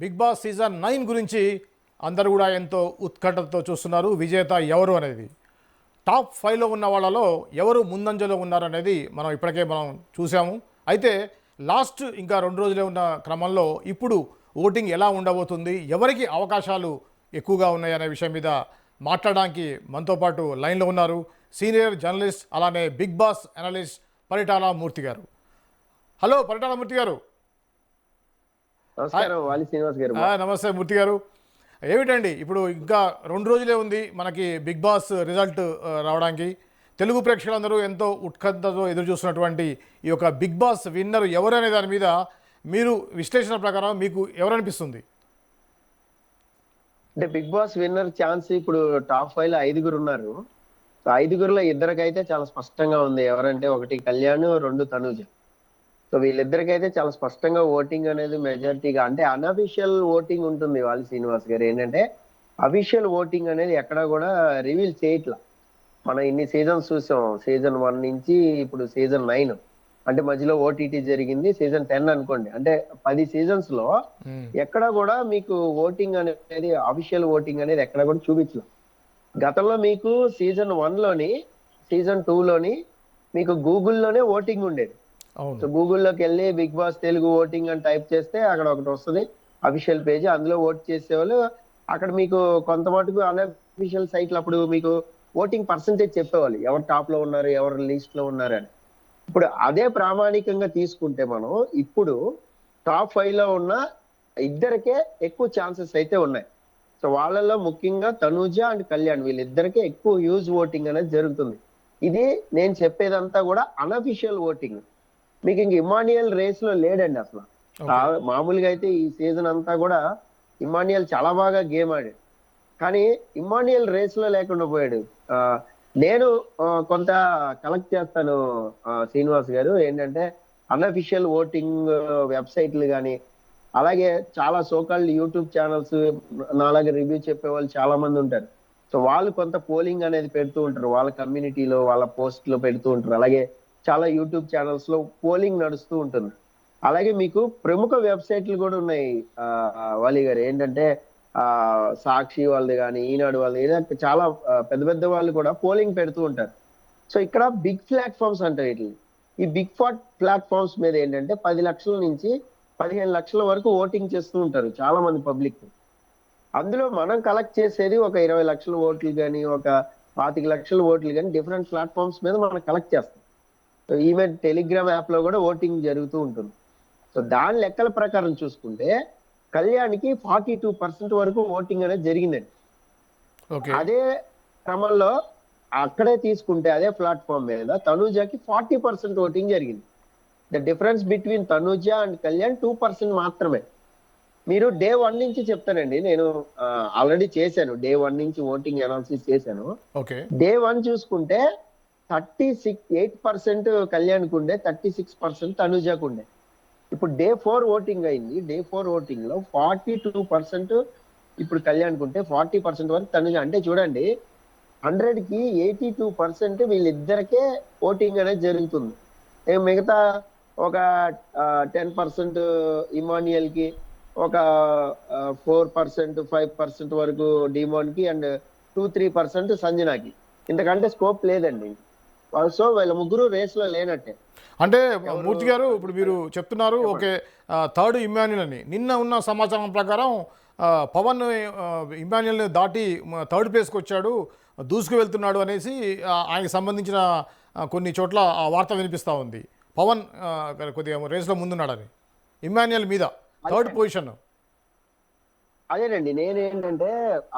Big boss season nine గురించి అందరూ కూడా ఎంతో ఉత్కంఠతో చూస్తున్నారు. విజేత ఎవరు అనేది? టాప్ ఫైవ్లో ఉన్న వాళ్ళలో ఎవరు ముందంజలో ఉన్నారు అనేది మనం ఇప్పటికే మనం చూసాము అయితే లాస్ట్ ఇంకా రెండు రోజులే ఉన్న క్రమంలో ఇప్పుడు ఓటింగ్ ఎలా ఉండబోతుంది? ఎవరికి అవకాశాలు ఎక్కువగా ఉన్నాయి అనే విషయం మీద మాట్లాడడానికి మనతో పాటు లైన్లో ఉన్నారు. సీనియర్ జర్నలిస్ట్ అలానే Bigg Boss analyst Paritala Murthy గారు. హలో పరిటాల మూర్తి గారు. నమస్కారం వాలి శ్రీనివాస్ గారు. నమస్తే మూర్తి గారు. ఏమిటండి ఇప్పుడు ఇంకా రెండు రోజులే ఉంది మనకి బిగ్ బాస్ రిజల్ట్ రావడానికి. తెలుగు ప్రేక్షకులందరూ ఎంతో ఉత్కంఠతో ఎదురు చూస్తున్నటువంటి ఈ యొక్క బిగ్ బాస్ విన్నర్ ఎవరు అనే దాని మీద మీరు విశ్లేషణ ప్రకారం మీకు ఎవరనిపిస్తుంది? అంటే బిగ్ బాస్ విన్నర్ ఛాన్స్ ఇప్పుడు టాప్ ఫైవ్లో ఐదుగురు ఉన్నారు. ఐదుగురులో ఇద్దరికైతే చాలా స్పష్టంగా ఉంది. ఎవరంటే ఒకటి కళ్యాణ్ రెండు తనూజ. సో వీళ్ళిద్దరికైతే చాలా స్పష్టంగా ఓటింగ్ అనేది మెజారిటీగా అంటే అన్అఫిషియల్ ఓటింగ్ ఉంటుంది వాలి శ్రీనివాస్ గారు. ఏంటంటే అఫీషియల్ ఓటింగ్ అనేది ఎక్కడా కూడా రివీల్ చేయట్లా. మనం ఇన్ని సీజన్స్ చూసాం. సీజన్ వన్ నుంచి ఇప్పుడు సీజన్ నైన్ అంటే మధ్యలో ఓటీటీ జరిగింది సీజన్ టెన్ అనుకోండి. అంటే పది సీజన్స్లో. ఎక్కడ కూడా మీకు ఓటింగ్ అనేది అఫీషియల్ ఓటింగ్ అనేది ఎక్కడ కూడా చూపించలేదు గతంలో మీకు సీజన్ వన్లోని సీజన్ టూ లోని మీకు గూగుల్లోనే ఓటింగ్ ఉండేది. సో గూగుల్లోకి వెళ్ళి బిగ్ బాస్ తెలుగు ఓటింగ్ అని టైప్ చేస్తే అక్కడ ఒకటి వస్తుంది అఫీషియల్ పేజ్. అందులో ఓట్ చేసేవాళ్ళు అక్కడ మీకు కొంత మటుకు అన్అఫీషియల్ సైట్లు అప్పుడు మీకు ఓటింగ్ పర్సంటేజ్ చెప్పేవాళ్ళు. ఎవరు టాప్లో ఉన్నారు ఎవరు లిస్ట్లో ఉన్నారు అని. ఇప్పుడు అదే ప్రామాణికంగా తీసుకుంటే మనం ఇప్పుడు టాప్ ఫైవ్లో ఉన్న ఇద్దరికే ఎక్కువ ఛాన్సెస్ అయితే ఉన్నాయి. సో వాళ్ళలో ముఖ్యంగా తనూజ అండ్ కళ్యాణ్ వీళ్ళిద్దరికే ఎక్కువ యూజ్ ఓటింగ్ అనేది జరుగుతుంది. ఇది నేను చెప్పేదంతా కూడా అన్అఫీషియల్ ఓటింగ్ మీకు ఇంక ఇమానియల్ రేస్లో లేడండి అసలు. మామూలుగా అయితే ఈ సీజన్ అంతా కూడా ఇమానియల్ చాలా బాగా గేమ్ ఆడాడు. కానీ ఇమానియల్ రేస్లో లేకుండా పోయాడు. నేను కొంత కలెక్ట్ చేస్తాను శ్రీనివాస్ గారు. ఏంటంటే అన్అఫిషియల్ ఓటింగ్ వెబ్సైట్లు కానీ అలాగే చాలా సోకాల్డ్ యూట్యూబ్ ఛానల్స్ నాలాగే రివ్యూ చెప్పే వాళ్ళు చాలా మంది ఉంటారు. సో వాళ్ళు కొంత పోలింగ్ అనేది పెడుతూ ఉంటారు. వాళ్ళ కమ్యూనిటీలో వాళ్ళ పోస్ట్లో పెడుతూ ఉంటారు. అలాగే చాలా యూట్యూబ్ ఛానల్స్లో పోలింగ్ నడుస్తూ ఉంటుంది. అలాగే మీకు ప్రముఖ వెబ్సైట్లు కూడా ఉన్నాయి. వాలి గారు ఏంటంటే ఆ సాక్షి వాళ్ళది కానీ ఈనాడు వాళ్ళది చాలా పెద్ద పెద్ద వాళ్ళు కూడా పోలింగ్ పెడుతూ ఉంటారు. సో ఇక్కడ బిగ్ ప్లాట్ఫామ్స్ అంటారు వీటిని. ఈ బిగ్ ఫాట్ ప్లాట్ఫామ్స్ మీద ఏంటంటే పది లక్షల నుంచి పదిహేను లక్షల వరకు ఓటింగ్ చేస్తూ ఉంటారు చాలా మంది పబ్లిక్. అందులో మనం కలెక్ట్ చేసేది ఒక ఇరవై లక్షల ఓట్లు కానీ ఒక పాతిక లక్షల ఓట్లు కానీ డిఫరెంట్ ప్లాట్ఫామ్స్ మీద మనం కలెక్ట్ చేస్తాం. ఈవెన్ టెలిగ్రామ్ యాప్లో కూడా ఓటింగ్ జరుగుతూ ఉంటుంది. సో దాని లెక్కల ప్రకారం చూసుకుంటే కళ్యాణ్కి ఫార్టీ టూ పర్సెంట్ వరకు ఓటింగ్ అనేది జరిగిందండి. అదే క్రమంలో అక్కడే తీసుకుంటే అదే ప్లాట్ఫామ్ మీద తనూజకి ఫార్టీ పర్సెంట్ ఓటింగ్ జరిగింది. The difference between Tanuja and Kalyan two percent మాత్రమే. మీరు డే వన్ నుంచి చెప్తానండి. నేను ఆల్రెడీ చేశాను. డే వన్ నుంచి ఓటింగ్ అనాలిసిస్ చేశాను. డే వన్ చూసుకుంటే థర్టీ సిక్స్ ఎయిట్ పర్సెంట్ కళ్యాణ్కి ఉండే థర్టీ సిక్స్ పర్సెంట్ తనుజాకు ఉండే ఇప్పుడు డే ఫోర్ ఓటింగ్ అయింది. డే ఫోర్ ఓటింగ్లో ఫార్టీ టూ పర్సెంట్ ఇప్పుడు కళ్యాణ్కి ఉంటే ఫార్టీ పర్సెంట్ వరకు తనుజ. అంటే చూడండి హండ్రెడ్కి ఎయిటీ టూ పర్సెంట్ వీళ్ళిద్దరికే ఓటింగ్ అనేది జరుగుతుంది. మిగతా ఒక టెన్ పర్సెంట్ ఇమానియల్కి ఒక ఫోర్ పర్సెంట్ ఫైవ్ పర్సెంట్ వరకు డిమాన్కి అండ్ టూ త్రీ పర్సెంట్ సంజనాకి. ఇంతకంటే స్కోప్ లేదండి. సో వీళ్ళ ముగ్గురు రేస్లో లేనట్టే. అంటే మూర్తి గారు ఇప్పుడు మీరు చెప్తున్నారు ఓకే థర్డ్ ఇమాన్యుల్ అని. నిన్న ఉన్న సమాచారం ప్రకారం పవన్ ఇమాన్యుల్ని దాటి థర్డ్ ప్లేస్కి వచ్చాడు దూసుకు వెళ్తున్నాడు అనేసి ఆయనకి సంబంధించిన కొన్ని చోట్ల ఆ వార్త వినిపిస్తూ ఉంది. పవన్ కొద్దిగా రేస్లో ముందున్నాడని. ఇమాన్యుల్ మీద థర్డ్ పొజిషన్. అదేనండి నేనేంటంటే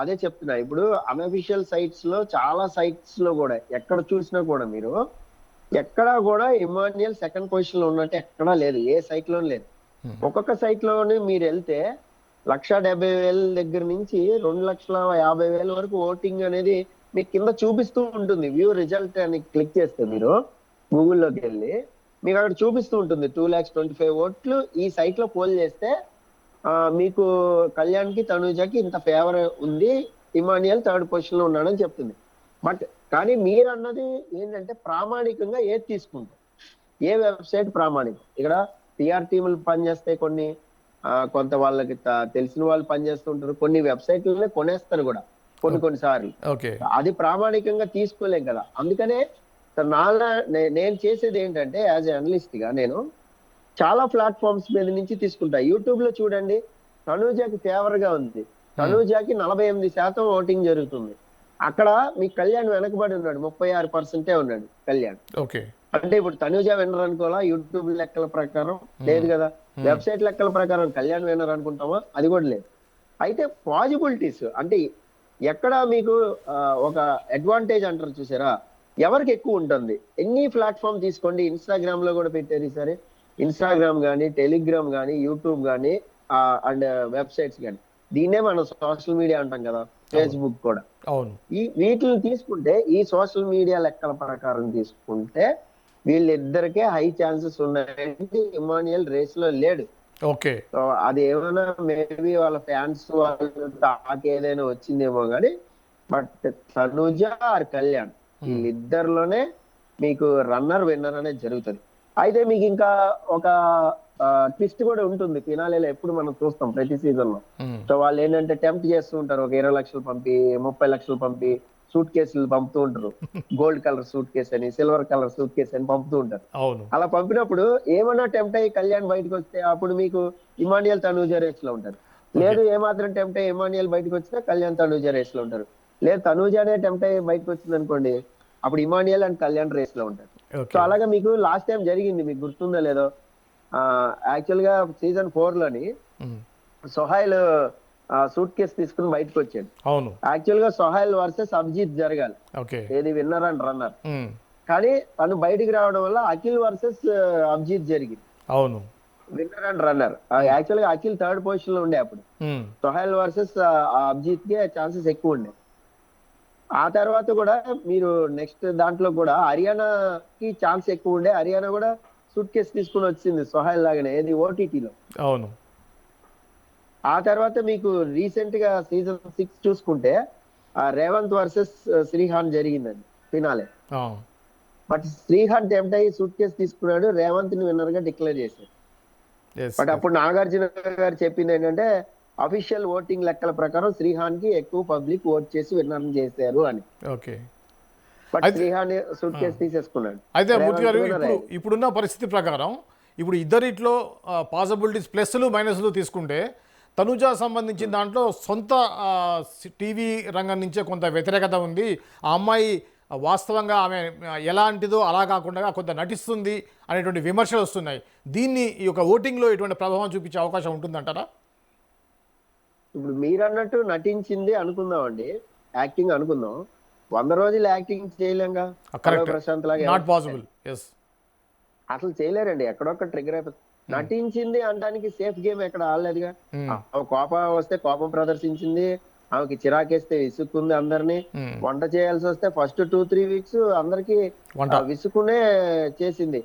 అదే చెప్తున్నా. ఇప్పుడు అన్అఫిషియల్ సైట్స్లో చాలా సైట్స్లో కూడా ఎక్కడ చూసినా కూడా మీరు ఎక్కడా కూడా ఇమాన్యుయల్ సెకండ్ పొజిషన్లో ఉన్నట్టు ఎక్కడా లేదు. ఏ సైట్ లోనూ లేదు. ఒక్కొక్క సైట్లోని మీరు వెళ్తే లక్ష డెబ్బై వేల దగ్గర నుంచి రెండు లక్షల యాభై వేల వరకు ఓటింగ్ అనేది మీకు కింద చూపిస్తూ ఉంటుంది. వ్యూ రిజల్ట్ అని క్లిక్ చేస్తే మీరు గూగుల్లోకి వెళ్ళి మీకు అక్కడ చూపిస్తూ ఉంటుంది. టూ ల్యాక్స్ ట్వంటీ ఫైవ్ ఓట్లు ఈ సైట్లో పోల్ చేస్తే మీకు కళ్యాణ్కి తనుజకి ఇంత ఫేవర్ ఉంది. ఇమానియల్ థర్డ్ పొజిషన్లో ఉన్నాడని చెప్తుంది. బట్ కానీ మీరు అన్నది ఏంటంటే ప్రామాణికంగా ఏది తీసుకుంటాం ఏ వెబ్సైట్ ప్రామాణికం? ఇక్కడ టిఆర్ టీములు పనిచేస్తే కొన్ని కొంత వాళ్ళకి తెలిసిన వాళ్ళు పనిచేస్తుంటారు. కొన్ని వెబ్సైట్లనే కొనేస్తారు కూడా. కొన్ని కొన్ని సార్లు. అది ప్రామాణికంగా తీసుకోలేం కదా. అందుకనే నా నే- నేను చేసేది ఏంటంటే యాజ్ అనలిస్ట్గా నేను చాలా ప్లాట్ఫామ్స్ మీద నుంచి తీసుకుంటా. యూట్యూబ్లో చూడండి తనూజాకి ఫేవర్గా ఉంది. తనూజాకి నలభై ఎనిమిది శాతం ఓటింగ్ జరుగుతుంది. అక్కడ మీ కళ్యాణ్ వెనకబడి ఉన్నాడు ముప్పై ఆరు పర్సెంటే ఉన్నాడు కళ్యాణ్. ఓకే. అంటే ఇప్పుడు తనూజ విన్నర్ అనుకోవాలా? యూట్యూబ్ లెక్కల ప్రకారం లేదు కదా? వెబ్సైట్ లెక్కల ప్రకారం కళ్యాణ్ విన్నర్ అనుకుంటామా? అది కూడా లేదు. అయితే పాజిబిలిటీస్ అంటే ఎక్కడ మీకు ఒక అడ్వాంటేజ్ అంటారు చూసారా? ఎవరికి ఎక్కువ ఉంటుంది? ఎన్ని ప్లాట్ఫామ్ తీసుకోండి? ఇన్స్టాగ్రామ్లో కూడా పెట్టారు సరే. ఇన్స్టాగ్రామ్ కానీ టెలిగ్రామ్ కానీ యూట్యూబ్ కానీ అండ్ వెబ్సైట్స్ కానీ దీన్నే మనం సోషల్ మీడియా అంటాం కదా ఫేస్బుక్ కూడా. అవును. ఈ వీటిని తీసుకుంటే ఈ సోషల్ మీడియా లెక్కల ప్రకారం తీసుకుంటే వీళ్ళిద్దరికే హై ఛాన్సెస్ ఉన్నాయంటే ఇమానియల్ రేస్లో లేడు. ఓకే. సో అది ఏమైనా మేబీ వాళ్ళ ఫ్యాన్స్ వాళ్ళు టాక్ ఏదైనా వచ్చిందేమో కానీ బట్ తనుజ ఆర్ కళ్యాణ్. వీళ్ళిద్దరిలోనే మీకు రన్నర్ విన్నర్ అనేది జరుగుతుంది. అయితే మీకు ఇంకా ఒక ట్విస్ట్ కూడా ఉంటుంది. ఫినాలేలో ఎప్పుడు మనం చూస్తాం ప్రతి సీజన్లో సో వాళ్ళు ఏంటంటే టెంప్ట్ చేస్తూ ఉంటారు. ఒక ఇరవై లక్షలు పంపి ముప్పై లక్షలు పంపి సూట్ కేసులు పంపుతూ ఉంటారు. గోల్డ్ కలర్ సూట్ కేసు అని సిల్వర్ కలర్ సూట్ కేసు అని పంపుతూ ఉంటారు. అలా పంపినప్పుడు ఏమన్నా టెంప్ట్ అయ్యి కళ్యాణ్ బయటకు వస్తే అప్పుడు మీకు ఇమానియల్ తనూజ రేస్లో ఉంటారు లేదు ఏమాత్రం టెంప్ట్ అయ్యి ఇమానియల్ బయటకు వచ్చినా కళ్యాణ్ తనూజ రేస్లో ఉంటారు. లేదు తనూజానే టెంప్ట్ అయ్యి బయటకు వచ్చింది అనుకోండి అప్పుడు ఇమానియల్ అండ్ కళ్యాణ్ రేస్లో ఉంటారు. సో అలాగా మీకు లాస్ట్ టైం జరిగింది మీకు గుర్తుందో లేదో యాక్చువల్గా సీజన్ ఫోర్లోని సొహైల్ సూట్ కేసు తీసుకుని బయటకు వచ్చాడు. అవును. యాక్చువల్గా సొహైల్ వర్సెస్ అభిజిత్ జరగాలి. ఏది విన్నర్ అండ్ రన్నర్ కానీ తను బయటికి రావడం వల్ల అఖిల్ వర్సెస్ అభిజిత్ జరిగింది. అవును. విన్నర్ అండ్ రన్నర్ యాక్చువల్గా అఖిల్ థర్డ్ పొజిషన్లో ఉండే అప్పుడు. సొహైల్ వర్సెస్ అభిజిత్కి ఛాన్సెస్ ఎక్కువ ఉండే. ఆ తర్వాత కూడా మీరు నెక్స్ట్ దాంట్లో కూడా హర్యానాకి ఛాన్స్ ఎక్కువ ఉండే హర్యానా కూడా సూట్ కేసు తీసుకుని వచ్చింది సొహైల్ లాగానే ఏది ఓటీటీలో అవును. ఆ తర్వాత మీకు రీసెంట్గా సీజన్ సిక్స్ చూసుకుంటే ఆ రేవంత్ వర్సెస్ శ్రీహాన్ జరిగిందండి ఫినాలే. బట్ శ్రీహాన్ టెంప్ట్ అయ్యి సూట్ కేసు తీసుకున్నాడు రేవంత్ని విన్నర్గా డిక్లేర్ చేశారు. Yes, బట్ అప్పుడు నాగార్జున గారు చెప్పింది ఏంటంటే అఫీషియల్ ఓటింగ్ లెక్కల ప్రకారం శ్రీహాన్కి ఎక్కువ పబ్లిక్ ఓట్ చేసి విన్నర్ చేశారు అని. Okay. But Shrihan suitcase తీసేసుకున్నాడు. అయితే మూర్తి గారు ఇప్పుడు ఇప్పుడున్న పరిస్థితి ప్రకారం ఇప్పుడు ఇద్దరిట్లో పాసిబిలిటీస్ ప్లస్లు మైనస్లు తీసుకుంటే తనుజా సంబంధించిన దాంట్లో సొంత టీవీ రంగం నుంచే కొంత వ్యతిరేకత ఉంది. ఆ అమ్మాయి వాస్తవంగా ఆమె ఎలాంటిదో అలా కాకుండా కొంత నటిస్తుంది అనేటువంటి విమర్శలు వస్తున్నాయి. దీన్ని ఈ యొక్క ఓటింగ్లో ఎటువంటి ప్రభావం చూపించే అవకాశం ఉంటుందంటారా? ఇప్పుడు మీరు అన్నట్టు నటించింది అనుకుందాం అండి యాక్టింగ్ అనుకుందాం. వంద రోజులు యాక్టింగ్ చేయలేంగా? ప్రశాంత్ లాగా అసలు చేయలేరండి. ఎక్కడొక్క ట్రిగర్ అయిపోతుంది. నటించింది అనడానికి సేఫ్ గేమ్ ఎక్కడ ఆడలేదుగా? ఆమె కోపం వస్తే కోపం ప్రదర్శించింది. ఆమెకి చిరాకేస్తే విసుక్కుంది అందరినీ. వంట చేయాల్సి వస్తే ఫస్ట్ టూ త్రీ వీక్స్ అందరికి విసుక్కునే చేసింది.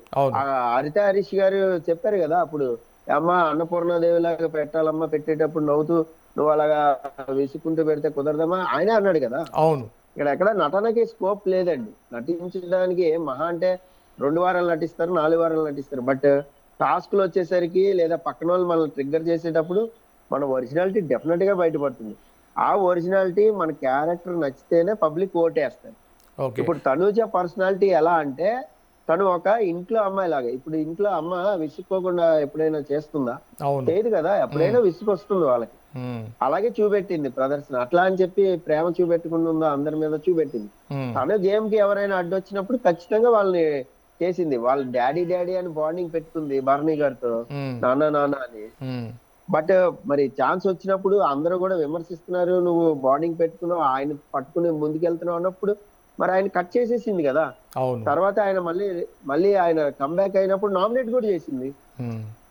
హరిత హరీష్ గారు చెప్పారు కదా అప్పుడు అమ్మ అన్నపూర్ణాదేవి లాగా పెట్టాలమ్మా పెట్టేటప్పుడు నవ్వుతూ నువ్వు అలాగా విసుక్కుంటూ పెడితే కుదరదమ్మా? ఆయనే అన్నాడు కదా. అవును. ఇక్కడ ఎక్కడ నటనకి స్కోప్ లేదండి. నటించడానికి మహా అంటే రెండు వారాలు నటిస్తారు నాలుగు వారాలు నటిస్తారు. బట్ టాస్క్లు వచ్చేసరికి లేదా పక్కన వాళ్ళు మనల్ని ట్రిగ్గర్ చేసేటప్పుడు మన ఒరిజినాలిటీ డెఫినెట్గా బయటపడుతుంది. ఆ ఒరిజినాలిటీ మన క్యారెక్టర్ నచ్చితేనే పబ్లిక్ ఓటేస్తారు. ఇప్పుడు తనూజ పర్సనాలిటీ ఎలా అంటే తను ఒక ఇంట్లో అమ్మాయి లాగా. ఇప్పుడు ఇంట్లో అమ్మ విసుక్కోకుండా ఎప్పుడైనా చేస్తుందా? లేదు కదా. ఎప్పుడైనా విసుగు వస్తుంది వాళ్ళకి. అలాగే చూపెట్టింది ప్రదర్శన. అట్లా అని చెప్పి ప్రేమ చూపెట్టుకుంటుందో అందరి మీద చూపెట్టింది. ఉమ్, తన గేమ్కి ఎవరైనా అడ్డొచ్చినప్పుడు ఖచ్చితంగా వాళ్ళని చేసింది. వాళ్ళ డాడీ డాడీ అని బాండింగ్ పెట్టుకుంది భరణి గారితో. ఉమ్, నాన్న నాన్న అని. బట్ మరి ఛాన్స్ వచ్చినప్పుడు అందరూ కూడా విమర్శిస్తున్నారు నువ్వు బాండింగ్ పెట్టుకున్నావు ఆయన పట్టుకుని ముందుకెళ్తున్నావు అన్నప్పుడు మరి ఆయన కట్ చేసేసింది కదా. తర్వాత ఆయన మళ్ళీ మళ్ళీ ఆయన కంబ్యాక్ అయినప్పుడు నామినేట్ కూడా చేసింది.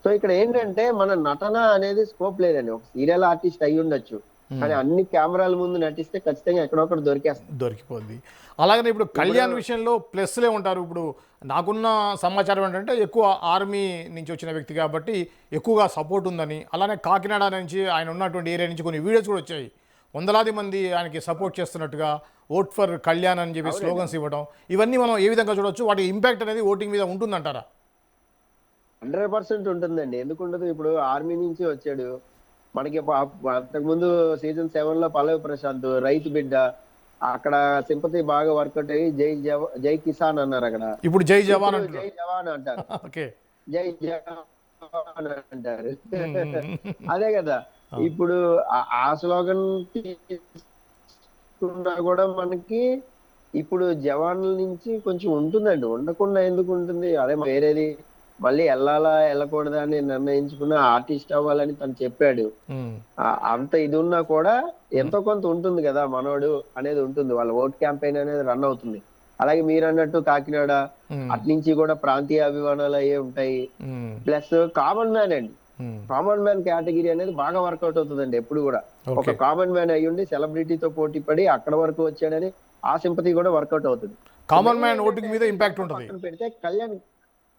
సో ఇక్కడ ఏంటంటే మన నటన అనేది స్కోప్ లేదండి. ఒక సీరియల్ ఆర్టిస్ట్ అయి ఉండొచ్చు. కానీ అన్ని కెమెరాల ముందు నటిస్తే ఖచ్చితంగా ఎక్కడొక్కడ దొరికేస్తుంది. దొరికిపోద్ది. అలాగనే ఇప్పుడు కళ్యాణ్ విషయంలో ప్లస్లే ఉంటారు. ఇప్పుడు నాకున్న సమాచారం ఏంటంటే ఎక్కువ ఆర్మీ నుంచి వచ్చిన వ్యక్తి కాబట్టి ఎక్కువగా సపోర్ట్ ఉందని అలానే కాకినాడ నుంచి ఆయన ఉన్నటువంటి ఏరియా నుంచి కొన్ని వీడియోస్ కూడా వచ్చాయి. వందలాది మంది ఆయనకి సపోర్ట్ చేస్తున్నట్టుగా ఓట్ ఫర్ కళ్యాణ్ అని చెప్పి స్లోగన్స్ ఇవ్వడం. ఇవన్నీ మనం ఏ విధంగా చూడొచ్చు? వాటి ఇంపాక్ట్ అనేది ఓటింగ్ మీద ఉంటుందంటారా? హండ్రెడ్ పర్సెంట్ ఉంటుందండి. ఎందుకు ఉండదు ఇప్పుడు ఆర్మీ నుంచి వచ్చాడు. మనకి అంతకుముందు సీజన్ సెవెన్లో పల్లవి ప్రశాంత్ రైతు బిడ్డ అక్కడ సింపతి బాగా వర్కౌట్ అయ్యి జై జవ జై కిసాన్ అన్నారు అక్కడ. ఇప్పుడు జై జవాన్ జై జవాన్ అంటారు. జై జవాన్ అంటారు. అదే కదా. ఇప్పుడు ఆ- ఆ స్లోగన్ తీసుకున్నా కూడా మనకి ఇప్పుడు జవాన్ల నుంచి కొంచెం ఉంటుందండి. ఉండకుండా ఎందుకు ఉంటుంది? అదే వేరేది మళ్ళీ వెళ్ళాలా వెళ్ళకూడదా అని నిర్ణయించుకున్న ఆర్టిస్ట్ అవ్వాలని తను చెప్పాడు. అంత ఇది ఉన్నా కూడా ఎంతో కొంత ఉంటుంది కదా మనోడు అనేది ఉంటుంది. వాళ్ళ ఓట్ క్యాంపెయిన్ అనేది రన్ అవుతుంది. అలాగే మీరు అన్నట్టు కాకినాడ ఉమ్, అటు నుంచి కూడా ప్రాంతీయ అభిమానాలు అయ్యే ఉంటాయి. ప్లస్ కామన్ మ్యాన్ అండి. కామన్ మ్యాన్ కేటగిరీ అనేది బాగా వర్కౌట్ అవుతుందండి ఎప్పుడు కూడా. ఒక కామన్ మ్యాన్ అయ్యుండి సెలబ్రిటీతో పోటీ పడి అక్కడ వరకు వచ్చాడని ఆ సింపతి కూడా వర్కౌట్ అవుతుంది. కామన్ మ్యాన్ ఓటింగ్ మీద ఇంపాక్ట్ ఉంటుంది. పెడితే కళ్యాణ్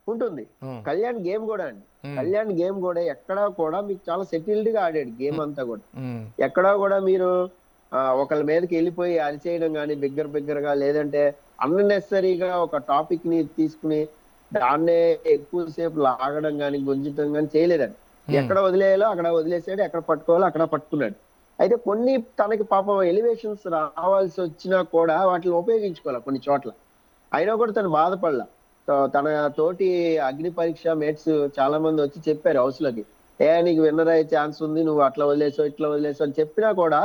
ఉంటుంది. కళ్యాణ్ గేమ్ కూడా అండి. కళ్యాణ్ గేమ్ కూడా ఎక్కడా కూడా మీకు చాలా సెటిల్డ్గా ఆడాడు గేమ్ అంతా కూడా. ఎక్కడా కూడా మీరు ఒకళ్ళ మీదకి వెళ్ళిపోయి అరిచేయడం కానీ బిగ్గర బిగ్గరగా లేదంటే అన్నెసరీగా ఒక టాపిక్ని తీసుకుని దాన్నే ఎక్కువసేపు లాగడం కానీ గుంజటం కానీ చేయలేదండి. ఎక్కడ వదిలేయాలో అక్కడ వదిలేసాడు ఎక్కడ పట్టుకోవాలో అక్కడ పట్టుకున్నాడు. అయితే కొన్ని తనకి పాపం ఎలివేషన్స్ రావాల్సి వచ్చినా కూడా వాటిని ఉపయోగించుకోవాలి కొన్ని చోట్ల. అయినా కూడా తను బాధపడలా. తన తోటి అగ్ని పరీక్ష మేట్స్ చాలా మంది వచ్చి చెప్పారు హౌస్లోకి. ఏ నీకు విన్నర్ అయ్యే ఛాన్స్ ఉంది నువ్వు అట్లా వదిలేసావు ఇట్లా వదిలేసావు అని చెప్పినా కూడా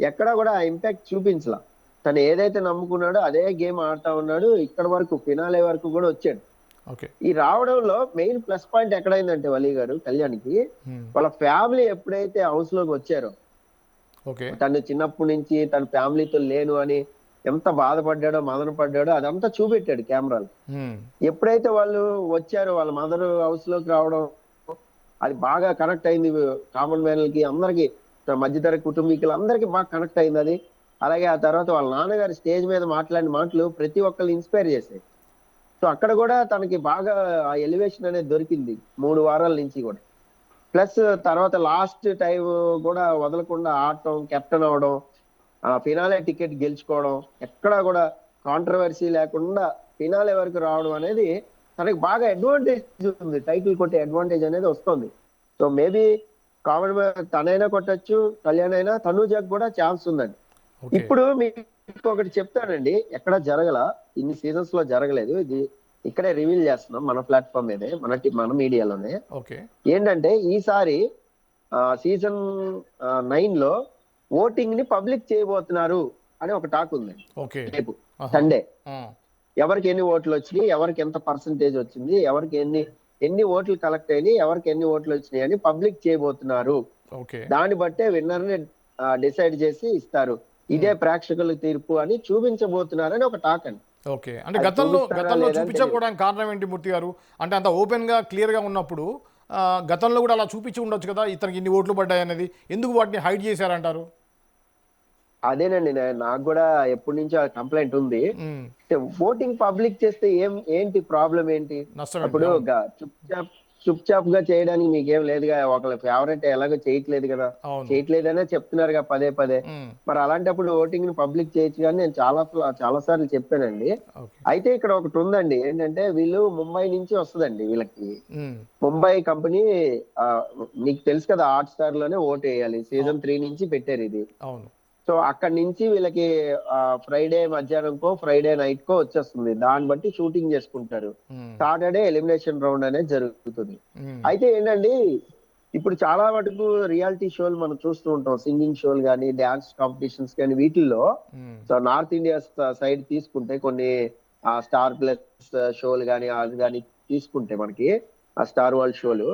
ఎక్కడా కూడా ఆ ఇంపాక్ట్ చూపించలా. తను ఏదైతే నమ్ముకున్నాడో అదే గేమ్ ఆడుతా ఉన్నాడు ఇక్కడ వరకు ఫినాలే వరకు కూడా వచ్చాడు. ఈ రావడంలో మెయిన్ ప్లస్ పాయింట్ ఎక్కడైందంటే వలి గారు కళ్యాణ్కి. ఉమ్, వాళ్ళ ఫ్యామిలీ ఎప్పుడైతే హౌస్లోకి వచ్చారో తను చిన్నప్పటి నుంచి తన ఫ్యామిలీతో లేను అని ఎంత బాధపడ్డాడో మదన పడ్డాడో అదంతా చూపెట్టాడు కెమెరాలు. ఎప్పుడైతే వాళ్ళు వచ్చారో వాళ్ళ మదర్ హౌస్లోకి రావడం అది బాగా కనెక్ట్ అయింది కామన్ మ్యాన్లకి అందరికి మధ్యతర కుటుంబీకులు అందరికి బాగా కనెక్ట్ అయింది అది. అలాగే ఆ తర్వాత వాళ్ళ నాన్నగారి స్టేజ్ మీద మాట్లాడిన మాటలు ప్రతి ఒక్కరిని ఇన్స్పైర్ చేశాయి. సో అక్కడ కూడా తనకి బాగా ఆ ఎలివేషన్ అనేది దొరికింది మూడు వారాల నుంచి కూడా. ప్లస్ తర్వాత లాస్ట్ టైం కూడా వదలకుండా ఆడటం కెప్టెన్ అవడం ఆ ఫినాలే టికెట్ గెలుచుకోవడం ఎక్కడా కూడా కాంట్రవర్సీ లేకుండా ఫినాలే వరకు రావడం అనేది తనకి బాగా అడ్వాంటేజ్ ఉంది. టైటిల్ కొట్టే అడ్వాంటేజ్ అనేది వస్తుంది. సో మేబీ కామన్ తనైనా కొట్టచ్చు కళ్యాణ్ అయినా తనూజకు కూడా ఛాన్స్ ఉందండి. ఇప్పుడు మీకు ఒకటి చెప్తానండి. ఎక్కడ జరగల? ఇన్ని సీజన్స్లో జరగలేదు. ఇది ఇక్కడే రివీల్ చేస్తున్నాం మన ప్లాట్ఫామ్ మీదే మన టి- మన మీడియాలోనే. ఓకే. ఏంటంటే ఈసారి సీజన్ నైన్లో ఓటింగ్ని పబ్లిక్ చేయబోతున్నారు అని ఒక టాక్ ఉంది. రేపు. సండే. ఎవరికి ఎన్ని ఓట్లు వచ్చినాయి ఎవరికి ఎంత పర్సంటేజ్ వచ్చింది ఎవరికి ఎన్ని ఎన్ని ఓట్లు కలెక్ట్ అయినాయి ఎవరికి ఎన్ని ఓట్లు వచ్చినాయి అని పబ్లిక్ చేయబోతున్నారు. దాన్ని బట్టే విన్నర్ని డిసైడ్ చేసి ఇస్తారు. ఇదే ప్రేక్షకుల తీర్పు అని చూపించబోతున్నారని ఒక టాక్ అండి. ఓకే. అంటే గతంలో గతంలో అని చూపించకపోవడానికి కారణం ఏంటి మూర్తి గారు? అంటే అంత ఓపెన్గా క్లియర్గా ఉన్నప్పుడు ఆ, గతంలో కూడా అలా చూపించి ఉండొచ్చు కదా ఇతనికి ఇన్ని ఓట్లు పడ్డాయి అనేది. ఎందుకు వాటిని హైడ్ చేశారంటారు? అదేనండి నాకు కూడా ఎప్పటి నుంచో ఆ కంప్లైంట్ ఉంది. ఓటింగ్ పబ్లిక్ చేస్తే ఏం ఏంటి ప్రాబ్లం ఏంటి? నష్టం ఇప్పుడు ఏంటి? గ- చుప్ చాప్ చుప్ చాప్గా చేయడానికి మీకేం లేదుగా ఒకళ్ళ ఫేవరెట్ ఎలాగో చేయట్లేదు కదా. చేయట్లేదనే చెప్తున్నారుగా పదే పదే. ఉమ్, మరి అలాంటప్పుడు ఓటింగ్ని పబ్లిక్ చేయొచ్చు కానీ నేను చాలా చాలా సార్లు చెప్పానండి. అయితే ఇక్కడ ఒకటి ఉందండి ఏంటంటే వీళ్ళు ముంబై నుంచి వస్తుందండి వీళ్ళకి. ముంబై కంపెనీ మీకు తెలుసు కదా హాట్ స్టార్లోనే ఓట్ వేయాలి సీజన్ త్రీ నుంచి పెట్టారు ఇది. సో అక్కడ నుంచి వీళ్ళకి ఫ్రైడే మధ్యాహ్నంకో ఫ్రైడే నైట్ కో వచ్చేస్తుంది. దాన్ని బట్టి షూటింగ్ చేసుకుంటారు. సాటర్డే ఎలిమినేషన్ రౌండ్ అనేది జరుగుతుంది. ఉమ్, అయితే ఏంటండి ఇప్పుడు చాలా మటుకు రియాలిటీ షోలు మనం చూస్తూ ఉంటాం. సింగింగ్ షోలు కానీ డాన్స్ కాంపిటీషన్స్ కానీ వీటిల్లో um, so north India side తీసుకుంటే కొన్ని స్టార్ ప్లస్ షోలు కానీ అది కానీ తీసుకుంటే మనకి ఆ స్టార్ వరల్డ్ షోలు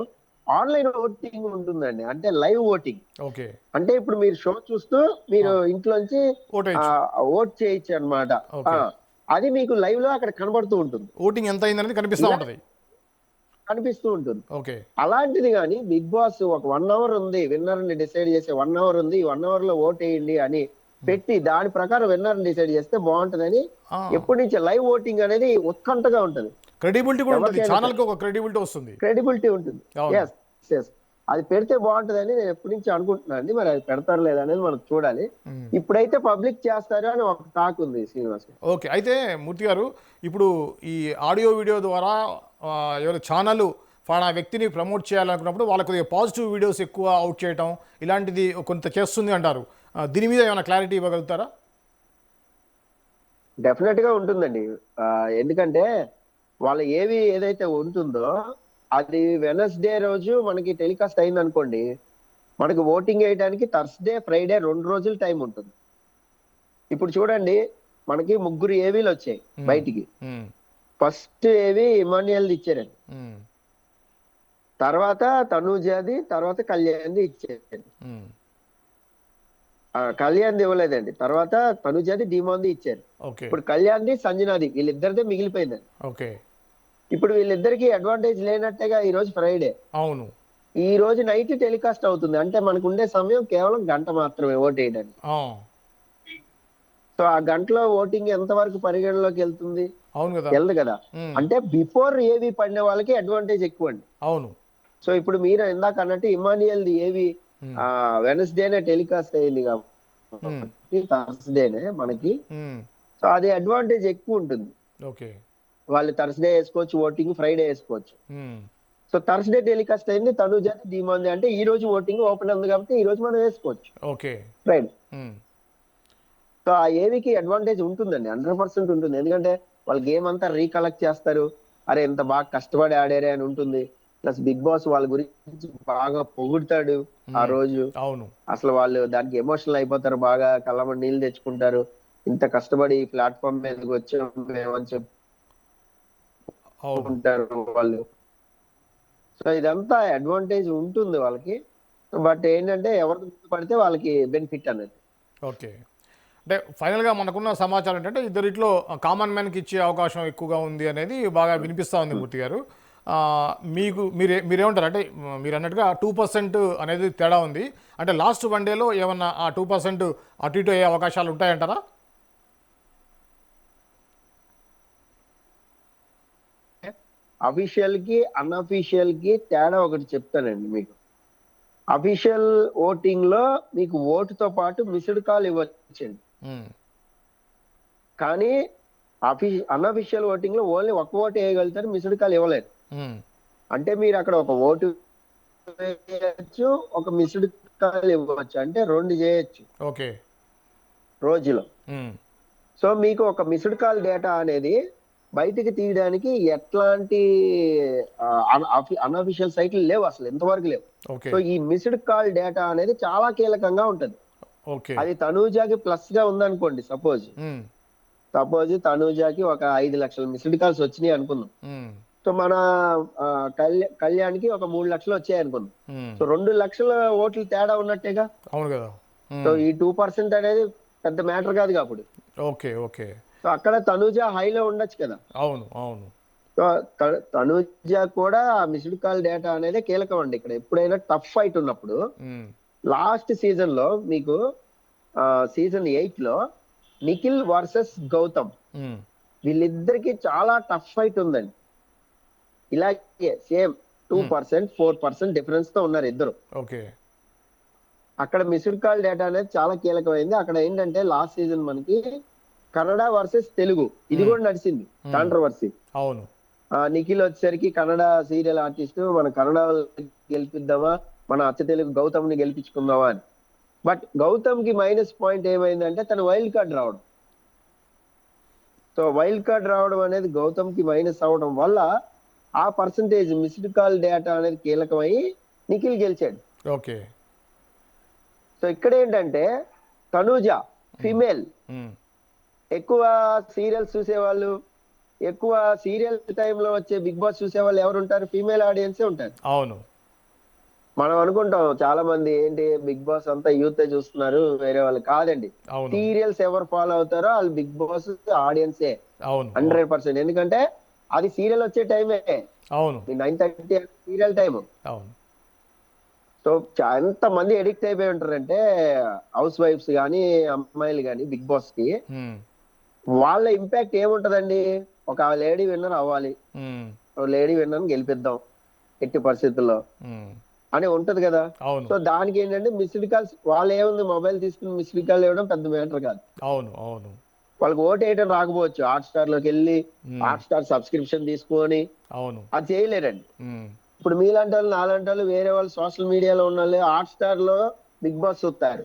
ఆన్లైన్ ఓటింగ్ ఉంటుందండి. అంటే లైవ్ ఓటింగ్. ఓకే. అంటే ఇప్పుడు మీరు షో చూస్తూ మీరు ఇంట్లోంచి ఓటేయచ్చు ఓట్ చేయొచ్చు అనమాట. అది మీకు లైవ్లో అక్కడ కనబడుతూ ఉంటుంది. ఓటింగ్ ఎంత అయిందనేది కనిపిస్తూ ఉంటది. కనిపిస్తూ ఉంటుంది. ఓకే. అలాంటిది కానీ బిగ్ బాస్ ఒక వన్ అవర్ ఉంది విన్నర్ని డిసైడ్ చేసే వన్ అవర్ ఉంది వన్ అవర్లో ఓట్ వేయండి అని పెట్టి దాని ప్రకారం విన్నర్ని డిసైడ్ చేస్తే బాగుంటదని ఎప్పటి నుంచి లైవ్ ఓటింగ్ అనేది ఉత్కంఠగా ఉంటుంది. క్రెడిబిలిటీ కూడా ఉంటుంది. ఎవరికైనా ఛానల్కి ఒక క్రెడిబిలిటీ వస్తుంది. క్రెడిబిలిటీ ఉంటుంది. ఎస్ ఎస్ అది పెడితే బాగుంటదని నేను ఎప్పటి నుంచి అనుకుంటున్నాను అండి. మరి అది పెడతారు లేదా అనేది మనం చూడాలి. ఇప్పుడైతే పబ్లిక్ చేస్తారు అని ఒక టాక్ ఉంది శ్రీనివాస్. ఓకే. అయితే మూర్తి గారు ఇప్పుడు ఈ ఆడియో వీడియో ద్వారా ఎవరు ఛానల్ ఫలానా వ్యక్తిని ప్రమోట్ చేయాలనుకున్నప్పుడు వాళ్ళకి కొద్దిగా పాజిటివ్ వీడియోస్ ఎక్కువ అవుట్ చేయటం ఇలాంటిది కొంత చేస్తుంది అంటారు. దీని మీద ఏమైనా క్లారిటీ ఇవ్వగలుగుతారా? డెఫినెట్గా ఉంటుందండి. ఎందుకంటే వాళ్ళ ఏవి ఏదైతే ఉంటుందో అది వెనస్డే రోజు మనకి టెలికాస్ట్ అయింది అనుకోండి మనకి ఓటింగ్ వేయడానికి థర్స్డే ఫ్రైడే రెండు రోజులు టైం ఉంటుంది. ఇప్పుడు చూడండి మనకి ముగ్గురు ఏవీలు వచ్చాయి బయటికి. ఫస్ట్ ఏవి ఇమాన్యుయల్ ఇచ్చారండి. తర్వాత తనూజాది తర్వాత కళ్యాణ్ది ఇచ్చారు. ఉమ్, ఆ, కళ్యాణ్ది ఇవ్వలేదండి. తర్వాత తనుజాది డిమాంది ఇచ్చారు. ఇప్పుడు కళ్యాణ్ది సంజనాది వీళ్ళిద్దరిదే మిగిలిపోయిందండి. ఓకే. ఇప్పుడు వీళ్ళిద్దరికి అడ్వాంటేజ్ లేనట్టేగా ఈ రోజు ఫ్రైడే అవును. ఈ రోజు నైట్ టెలికాస్ట్ అవుతుంది. అంటే మనకు ఉండే సమయం కేవలం గంట మాత్రమే ఓట్ వేయడానికి. సో ఆ గంటలో ఓటింగ్ ఎంత వరకు పరిగణలోకి వెళ్తుంది? అవును కదా. వెళ్ళదు కదా. అంటే బిఫోర్ ఏవి పడిన వాళ్ళకి అడ్వాంటేజ్ ఎక్కువ అండి అవును. సో ఇప్పుడు మీరు ఇందాక అన్నట్టు ఇమానియల్ ది ఏవి వెనస్డేనే టెలికాస్ట్ అయింది కాబట్టి థర్స్డేనే మనకి. సో అది అడ్వాంటేజ్ ఎక్కువ ఉంటుంది. ఓకే. వాళ్ళు థర్స్డే వేసుకోవచ్చు ఓటింగ్ ఫ్రైడే వేసుకోవచ్చు. సో థర్స్డే టెలికాస్ట్ అయింది తనుజ ధీమాంది అంటే ఈ రోజు ఓటింగ్ ఓపెన్ ఉంది కాబట్టి ఈ రోజు మనం వేసుకోవచ్చు. ఓకే ఫ్రైడే సో ఆ ఏవికి అడ్వాంటేజ్ ఉంటుందండి హండ్రెడ్ పర్సెంట్ ఉంటుంది. ఎందుకంటే వాళ్ళు గేమ్ అంతా రీకలెక్ట్ చేస్తారు. అరే ఎంత బాగా కష్టపడి ఆడారే అని ఉంటుంది. ప్లస్ బిగ్ బాస్ వాళ్ళ గురించి బాగా పొగుడతాడు ఆ రోజు. అవును. అసలు వాళ్ళు దానికి ఎమోషనల్ అయిపోతారు బాగా కళ్ళమని నీళ్ళు తెచ్చుకుంటారు. ఇంత కష్టపడి ఈ ప్లాట్ఫామ్ మీదకి వచ్చాం మేమని అవును చెప్పుకుంటారు వాళ్ళు. సో ఇదంతా అడ్వాంటేజ్ ఉంటుంది వాళ్ళకి. బట్ ఏంటంటే ఎవరికి ముందు పడితే వాళ్ళకి బెనిఫిట్ అనేది. ఓకే. అంటే ఫైనల్గా మనకున్న సమాచారం ఏంటంటే ఇద్దరిట్లో కామన్ మ్యాన్కి ఇచ్చే అవకాశం ఎక్కువగా ఉంది అనేది బాగా వినిపిస్తూ ఉంది మూర్తి గారు. మీకు మీరే మీరేమంటారు అంటే మీరు అన్నట్టుగా టూ పర్సెంట్ అనేది తేడా ఉంది. అంటే లాస్ట్ వన్ డేలో ఏమన్నా ఆ టూ పర్సెంట్ అటు ఇటు అయ్యే అవకాశాలు ఉంటాయంటారా? అఫీషియల్కి అన్అఫీషియల్కి తేడా ఒకటి చెప్తానండి మీకు. అఫీషియల్ ఓటింగ్లో మీకు ఓటుతో పాటు మిస్డ్ కాల్ ఇవ్వచ్చండి. కానీ అఫీ అన్అఫీషియల్ ఓటింగ్లో ఓన్లీ ఒక ఓటు వేయగలుగుతారు మిస్డ్ కాల్ ఇవ్వలేరు. అంటే మీరు అక్కడ ఒక ఓటు వేయచ్చు ఒక మిస్డ్ కాల్ ఇవ్వచ్చు. అంటే రెండు చేయొచ్చు. ఓకే. రోజులో. సో మీకు ఒక మిస్డ్ కాల్ డేటా అనేది బయటికి తీయడానికి ఎట్లాంటి అన్అఫీషియల్ సైట్లు లేవు అసలు ఎంతవరకు లేవు. సో ఈ మిస్డ్ కాల్ డేటా అనేది చాలా కీలకంగా ఉంటది. అది తనూజాకి ప్లస్గా ఉందనుకోండి సపోజ్ సపోజ్ తనూజాకి ఒక ఐదు లక్షల మిస్డ్ కాల్స్ వచ్చినాయి అనుకుందాం. సో మన కళ్యాణ్కి ఒక మూడు లక్షలు వచ్చాయి అనుకుందాం. సో రెండు లక్షల ఓట్లు తేడా ఉన్నట్టేగా? అవును కదా. సో ఈ టూ పర్సెంట్ అనేది పెద్ద మ్యాటర్ కాదు అప్పుడు ఓకే ఓకే. సో అక్కడ తనూజ హైలో ఉండొచ్చు కదా. అవును అవును. సో తనూజ కూడా మిస్డ్ కాల్ డేటా అనేది కీలకం అండి ఇక్కడ. ఎప్పుడైనా టఫ్ ఫైట్ ఉన్నప్పుడు లాస్ట్ సీజన్లో మీకు సీజన్ ఎయిట్లో నిఖిల్ వర్సెస్ గౌతమ్ వీళ్ళిద్దరికి చాలా టఫ్ ఫైట్ ఉందండి. ఇలాగే same two percent four percent డిఫరెన్స్తో ఉన్నారు ఇద్దరు. ఓకే. అక్కడ మిస్డ్ కాల్ డేటా అనేది చాలా కీలకమైంది. అక్కడ ఏంటంటే లాస్ట్ సీజన్ మనకి కన్నడ వర్సెస్ తెలుగు. ఇది కూడా నడిచింది. కాంట్రవర్సీ అవును. నిఖిల్ వచ్చేసరికి కన్నడ సీరియల్ ఆర్టిస్ట్ మన కన్నడ గెలిపిద్దామా మన అచ్చ తెలుగు గౌతమ్ని గెలిపించుకుందామా అని. బట్ గౌతమ్కి మైనస్ పాయింట్ ఏమైందంటే తన వైల్డ్ కార్డ్ రావడం. సో వైల్డ్ కార్డ్ రావడం అనేది గౌతమ్కి మైనస్ అవడం వల్ల ఆ పర్సంటేజ్ మిస్డ్ కాల్ డేటా అనేది కీలకమై నిఖిల్ గెలిచాడు. ఓకే. సో ఇక్కడ ఏంటంటే తనూజ ఫిమేల్ ఎక్కువ సీరియల్స్ చూసేవాళ్ళు ఎక్కువ సీరియల్ టైంలో వచ్చే బిగ్ బాస్ చూసేవాళ్ళు ఎవరు ఉంటారు ఫీమేల్ ఆడియన్సే ఉంటారు. అవును. మనం అనుకుంటాం చాలా మంది ఏంటి బిగ్ బాస్ అంతా యూత్ చూస్తున్నారు వేరే వాళ్ళు కాదండి. సీరియల్స్ ఎవరు ఫాలో అవుతారో వాళ్ళు బిగ్ బాస్ ఆడియన్సే. Hundred percent. ఎందుకంటే అది సీరియల్ వచ్చే టైమే. అవును. నైన్ థర్టీ సీరియల్ టైం అవును. సో ఎంత మంది ఎడిక్ట్ అయిపోయి ఉంటారంటే హౌస్ వైఫ్స్ కానీ అమ్మాయిలు కానీ బిగ్ బాస్కి వాళ్ళ ఇంపాక్ట్ ఏముంటదండి? ఒక లేడీ విన్నర్ అవ్వాలి. లేడీ విన్నర్ గెలిపిద్దాం ఎట్టి పరిస్థితుల్లో. అని ఉంటది కదా? సో దానికి ఏంటంటే మిస్డ్ కాల్స్ వాళ్ళు ఏముంది? మొబైల్ తీసుకుని మిస్డ్ కాల్ ఇవ్వడం పెద్ద మ్యాటర్ కాదు. అవును అవును. వాళ్ళకి ఓటు వేయడం రాకపోవచ్చు. హాట్ స్టార్లోకి వెళ్ళి హాట్ స్టార్ సబ్స్క్రిప్షన్ తీసుకొని అవును. అది చేయలేరండి. ఇప్పుడు మీలాంటి వాళ్ళు నాలాంటి వాళ్ళు వేరే వాళ్ళు సోషల్ మీడియాలో ఉన్న వాళ్ళు హాట్ స్టార్లో బిగ్ బాస్ చూస్తారు.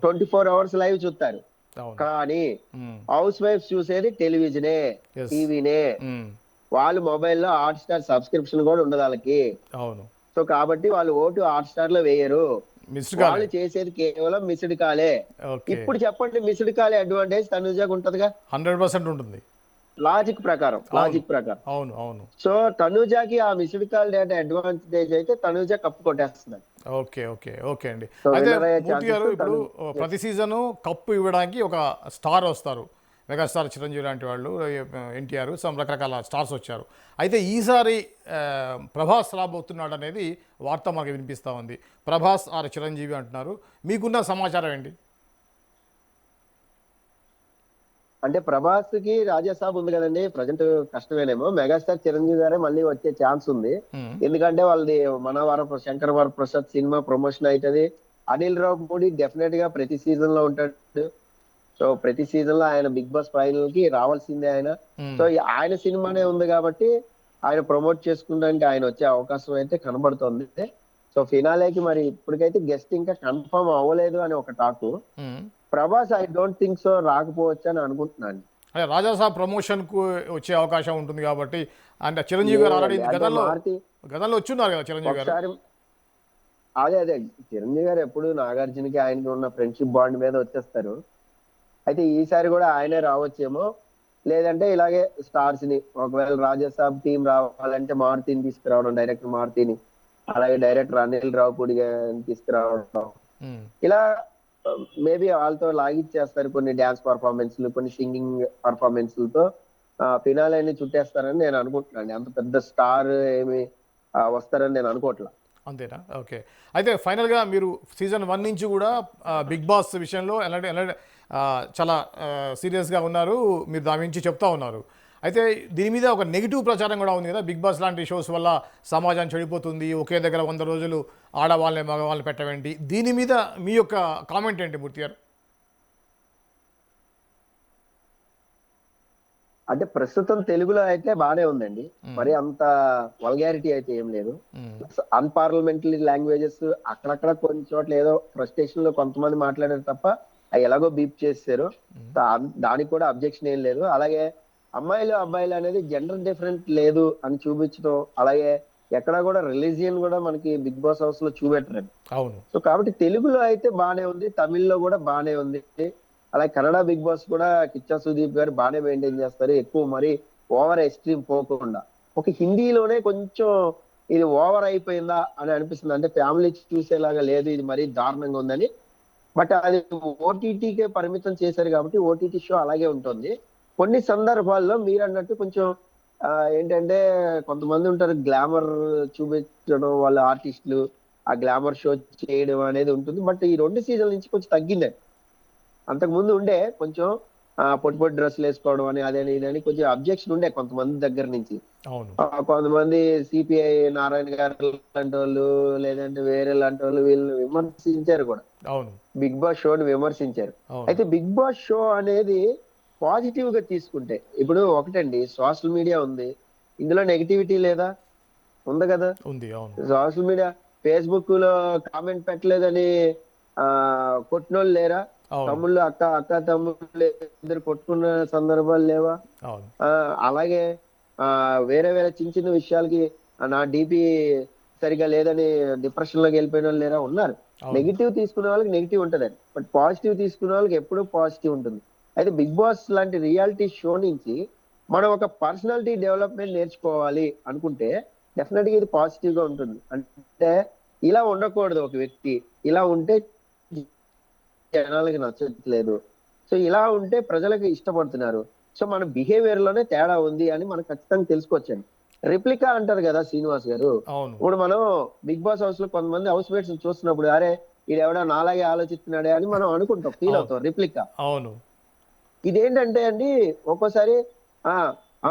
ట్వంటీ ఫోర్ అవర్స్ లైవ్ చూస్తారు. కానీ హౌస్ వైఫ్ చూసేది టెలివిజనే. టీవీనే. వాళ్ళు మొబైల్లో హాట్ స్టార్ సబ్స్క్రిప్షన్ కూడా ఉండదు వాళ్ళకి. అవును. సో కాబట్టి వాళ్ళు ఓటు హాట్ స్టార్లో వేయరు వాళ్ళు చేసేది కేవలం మిస్డ్ కాలే. ఇప్పుడు చెప్పండి మిస్డ్ కాలే అడ్వాంటేజ్ తనుజాకు ఉంటదిగా? హండ్రెడ్ పర్సెంట్ ఉంటుంది. లాజిక్ ప్రకారం లాజిక్ ప్రకారం. అవును అవును. సో తనుజాకి ఆ మిస్డ్ కాల్ డేటా అడ్వాంటేజ్ అయితే తనుజా కప్పు కొట్టేస్తుంది. ఓకే ఓకే ఓకే అండి. అయితే మూర్తి గారు ఇప్పుడు ప్రతి సీజను కప్పు ఇవ్వడానికి ఒక స్టార్ వస్తారు. మెగాస్టార్ చిరంజీవి లాంటి వాళ్ళు ఎన్టీఆర్ సమ్ రకరకాల స్టార్స్ వచ్చారు. అయితే ఈసారి ప్రభాస్ రాబోతున్నాడు అనేది వార్త మనకి వినిపిస్తూ ఉంది. ప్రభాస్ ఆర్ చిరంజీవి అంటున్నారు. మీకున్న సమాచారం ఏంటి? అంటే ప్రభాస్కి రాజాసాబ్ ఉంది కదండి ప్రజెంట్ కష్టమేనేమో. మెగాస్టార్ చిరంజీవి గారే మళ్ళీ వచ్చే ఛాన్స్ ఉంది. ఎందుకంటే వాళ్ళది మన వర శంకర్ వర ప్రసాద్ సినిమా ప్రమోషన్ అవుతుంది అనిల్ రావు మోడీ డెఫినెట్గా ప్రతి సీజన్లో ఉంటాడు. సో ప్రతి సీజన్లో ఆయన బిగ్ బాస్ ఫైనల్కి రావాల్సిందే ఆయన. సో ఆయన సినిమానే ఉంది కాబట్టి ఆయన ప్రమోట్ చేసుకోవడానికి ఆయన వచ్చే అవకాశం అయితే కనబడుతుంది. సో ఫినాలేకి మరి ఇప్పటికైతే గెస్ట్ ఇంకా కన్ఫర్మ్ అవ్వలేదు అని ఒక talk. Prabhas I don't think so రాకపోవచ్చు అని అనుకుంటున్నాను. అదే రాజాసాబ్ ప్రమోషన్కు వచ్చే అవకాశం ఉంటుంది కాబట్టి అంటే చిరంజీవి గారు ఆల్రెడీ గతంలో గతంలో వచ్చున్నారు కదా చిరంజీవి గారు. అదే అదే చిరంజీవి గారు ఎప్పుడు నాగార్జునకి ఆయనకి ఉన్న ఫ్రెండ్షిప్ బాండ్ మీద వచ్చేస్తారు. అయితే ఈసారి కూడా ఆయనే రావచ్చేమో. లేదంటే ఇలాగే స్టార్స్ని ఒకవేళ రాజాసాబ్ టీం రావాలంటే మారుతిని తీసుకురావడం డైరెక్టర్ మారుతిని అలాగే డైరెక్టర్ అనిల్ రావుపూడి గారిని తీసుకురావడం. ఇలా మేబీ వాళ్ళతో లాగిచ్చేస్తారు కొన్ని డ్యాన్స్ పర్ఫార్మెన్స్లు కొన్ని సింగింగ్ పర్ఫార్మెన్స్లతో. ఫినాలని చుట్టేస్తారని నేను అనుకుంటున్నాను. అంత పెద్ద స్టార్ ఏమి వస్తారని నేను అనుకోవట్లా. అంతేనా? ఓకే. అయితే ఫైనల్గా మీరు సీజన్ వన్ నుంచి కూడా బిగ్ బాస్ విషయంలో ఎలాంటి ఎలాంటి చాలా సీరియస్గా ఉన్నారు. మీరు దాని నుంచి చెప్తా ఉన్నారు. అయితే దీని మీద ఒక నెగిటివ్ ప్రచారం కూడా ఉంది కదా. బిగ్ బాస్ లాంటి షోస్ వల్ల సమాజం చెడిపోతుంది ఒకే దగ్గర వంద రోజులు ఆడవాళ్ళని మగవాళ్ళని పెట్టవేంటి? దీని మీద మీ యొక్క కామెంట్ ఏంటి మూర్తి గారు? అంటే ప్రస్తుతం తెలుగులో అయితే బానే ఉందండి. మరి అంత వల్గారిటీ అయితే ఏం లేదు. అన్పార్లమెంటరీ లాంగ్వేజెస్ అక్కడక్కడ కొన్ని చోట్ల ఏదో ఫ్రస్ట్రేషన్లో కొంతమంది మాట్లాడారు తప్ప అవి ఎలాగో బీప్ చేశారు దా- దానికి కూడా అబ్జెక్షన్ ఏం లేదు. అలాగే అమ్మాయిలు అబ్బాయిలు అనేది జెండర్ డిఫరెంట్ లేదు అని చూపించడం అలాగే ఎక్కడ కూడా రిలీజియన్ కూడా మనకి బిగ్ బాస్ హౌస్లో చూపెట్టరండి అవును. సో కాబట్టి తెలుగులో అయితే బానే ఉంది తమిళ్ళో కూడా బానే ఉంది. అలాగే కన్నడ బిగ్ బాస్ కూడా కిచ్చా సుదీప్ గారు బానే మెయింటైన్ చేస్తారు. ఎక్కువ మరి ఓవర్ ఎక్స్ట్రీమ్ పోకుండా. ఒక హిందీలోనే కొంచెం ఇది ఓవర్ అయిపోయిందా అని అనిపిస్తుంది. అంటే ఫ్యామిలీ చూసేలాగా లేదు ఇది మరీ దారుణంగా ఉందని. బట్ అది ఓటీటీకే పరిమితం చేశారు కాబట్టి ఓటీటీ షో అలాగే ఉంటుంది. కొన్ని సందర్భాల్లో మీరు అన్నట్టు కొంచెం ఏంటంటే కొంతమంది ఉంటారు గ్లామర్ చూపించడం వాళ్ళ ఆర్టిస్టులు ఆ గ్లామర్ షో చేయడం అనేది ఉంటుంది. బట్ ఈ రెండు సీజన్ నుంచి కొంచెం తగ్గింది. అంతకు ముందు ఉండే కొంచెం పొట్టి పొట్టి డ్రెస్సులు వేసుకోవడం అని అదని ఇదని కొంచెం అబ్జెక్షన్ ఉండే కొంతమంది దగ్గర నుంచి. కొంతమంది సిపిఐ నారాయణ గారు లాంటి వాళ్ళు లేదంటే వేరే లాంటి వాళ్ళు వీళ్ళు విమర్శించారు కూడా. బిగ్ బాస్ షోని విమర్శించారు. అయితే బిగ్ బాస్ షో అనేది పాజిటివ్గా తీసుకుంటే ఇప్పుడు ఒకటండి సోషల్ మీడియా ఉంది. ఇందులో నెగిటివిటీ లేదా? ఉంది కదా? సోషల్ మీడియా ఫేస్బుక్లో కామెంట్ పెట్టలేదని ఆ కొట్టినోళ్ళు లేరా? తమ్ముళ్ళు అక్క అక్క తమ్ముళ్ళు ఇద్దరు కొట్టుకున్న సందర్భాలు లేవా? అలాగే ఆ వేరే వేరే చిన్న చిన్న విషయాలకి నా డిపి సరిగా లేదని డిప్రెషన్లోకి వెళ్ళిపోయిన వాళ్ళు లేరా? ఉన్నారు. నెగిటివ్ తీసుకునే వాళ్ళకి నెగిటివ్ ఉంటదండి. బట్ పాజిటివ్ తీసుకునే వాళ్ళకి ఎప్పుడూ పాజిటివ్ ఉంటుంది. అయితే బిగ్ బాస్ లాంటి రియాలిటీ షో నుంచి మనం ఒక పర్సనాలిటీ డెవలప్మెంట్ నేర్చుకోవాలి అనుకుంటే డెఫినెట్గా ఇది పాజిటివ్గా ఉంటుంది. అంటే ఇలా ఉండకూడదు ఒక వ్యక్తి. ఇలా ఉంటే జనాలకి నచ్చట్లేదు. సో ఇలా ఉంటే ప్రజలకు ఇష్టపడుతున్నారు. సో మన బిహేవియర్లోనే తేడా ఉంది అని మనకు ఖచ్చితంగా తెలుసుకోవచ్చండి. రిప్లికా అంటారు కదా శ్రీనివాస్ గారు. ఇప్పుడు మనం బిగ్ బాస్ హౌస్లో కొంతమంది హౌస్ మేట్స్ చూస్తున్నప్పుడు అరే ఈడెవడో నాలాగే ఆలోచిస్తున్నాడే అని మనం అనుకుంటాం ఫీల్. అవుతాం రిప్లికా. అవును. ఇదేంటంటే అండి ఒక్కోసారి ఆ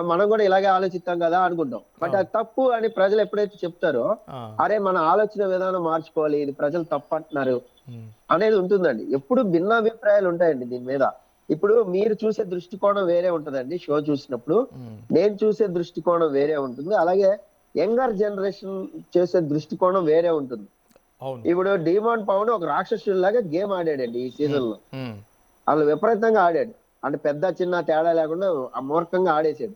మనం కూడా ఇలాగే ఆలోచిస్తాం కదా అనుకుంటాం. బట్ అది తప్పు అని ప్రజలు ఎప్పుడైతే చెప్తారో అరే మన ఆలోచన విధానం మార్చుకోవాలి ఇది ప్రజలు తప్పు అంటున్నారు అనేది ఉంటుందండి. ఎప్పుడు భిన్నాభిప్రాయాలు ఉంటాయండి దీని మీద. ఇప్పుడు మీరు చూసే దృష్టికోణం వేరే ఉంటదండి షో చూసినప్పుడు. నేను చూసే దృష్టికోణం వేరే ఉంటుంది. అలాగే యంగర్ జనరేషన్ చేసే దృష్టికోణం వేరే ఉంటుంది. ఇప్పుడు డిమాండ్ పవన్ ఒక రాక్షసుడిలాగా గేమ్ ఆడాడండి ఈ సీజన్లో వాళ్ళు విపరీతంగా ఆడాడు. అంటే పెద్ద చిన్న తేడా లేకుండా అమూర్ఖంగా ఆడేసాడు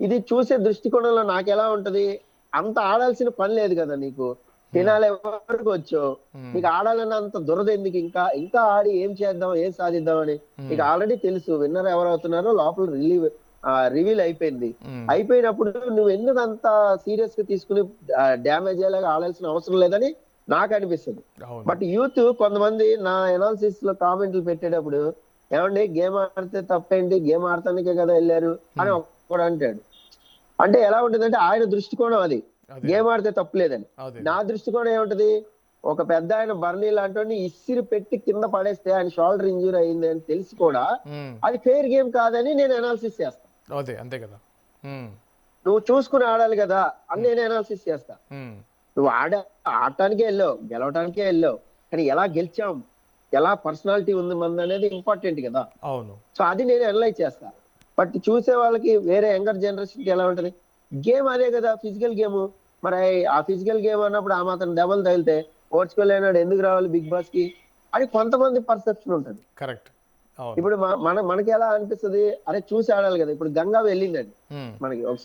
ఇది చూసే దృష్టికోణంలో నాకు ఎలా ఉంటది? అంత ఆడాల్సిన పని లేదు కదా నీకు. ఫినాలే వరకు వచ్చావు Hmm. నీకు ఆడాలన్న అంత దురద ఎందుకు ఇంకా? ఇంకా ఆడి ఏం చేద్దాం ఏం సాధిద్దాం అని నీకు ఆల్రెడీ తెలుసు. విన్నర్ ఎవరు అవుతున్నారో లోపల రిలీవ్ రివీల్ అయిపోయింది. అయిపోయినప్పుడు నువ్వు ఎందుకు అంత సీరియస్గా తీసుకుని డ్యామేజ్ అయ్యేలాగా ఆడాల్సిన అవసరం లేదని నాకు అనిపిస్తుంది. బట్ యూత్ కొంతమంది నా ఎనాలిసిస్లో కామెంట్లు పెట్టేటప్పుడు ఏమండి గేమ్ ఆడితే తప్పేంటి? గేమ్ ఆడటానికే కదా వెళ్ళారు? అని ఒకడు అంటాడు. అంటే ఎలా ఉంటుందంటే ఆయన దృష్టికోణం అది. గేమ్ ఆడితే తప్పులేదని. నా దృష్టికోణం ఏముంటది? ఒక పెద్ద ఆయన బర్నీ లాంటి ఇసిరి పెట్టి కింద పడేస్తే ఆయన షోల్డర్ ఇంజూరీ అయింది అని తెలిసి కూడా ఉమ్, అది ఫెయిర్ గేమ్ కాదని నేను అనాలిసిస్ చేస్తాను అదే అంతే కదా. ఉమ్, నువ్వు చూసుకుని ఆడాలి కదా అని నేను అనాలిసిస్ చేస్తా. నువ్వు ఆడ ఆడటానికే వెళ్ళావు గెలవటానికే వెళ్ళావు. కానీ ఎలా గెలిచాం? ఎలా పర్సనాలిటీ ఉంది మంది అనేది ఇంపార్టెంట్ కదా. అవును. సో అది నేను అనలైజ్ చేస్తా. బట్ చూసే వాళ్ళకి వేరే యంగర్ జనరేషన్కి ఎలా ఉంటది? గేమ్ అదే కదా ఫిజికల్ గేమ్. మరి ఆ ఫిజికల్ గేమ్ అన్నప్పుడు ఆ మాత్రం దెబ్బలు తగిలితే ఓర్చుకోలేనాడు ఎందుకు రావాలి బిగ్ బాస్కి అని కొంతమంది పర్సెప్షన్ ఉంటది. కరెక్ట్. ఇప్పుడు మన మనకి ఎలా అనిపిస్తది? అరే చూసి ఆడాలి కదా. ఇప్పుడు గంగా వెళ్ళిందండి. మనకి ఒక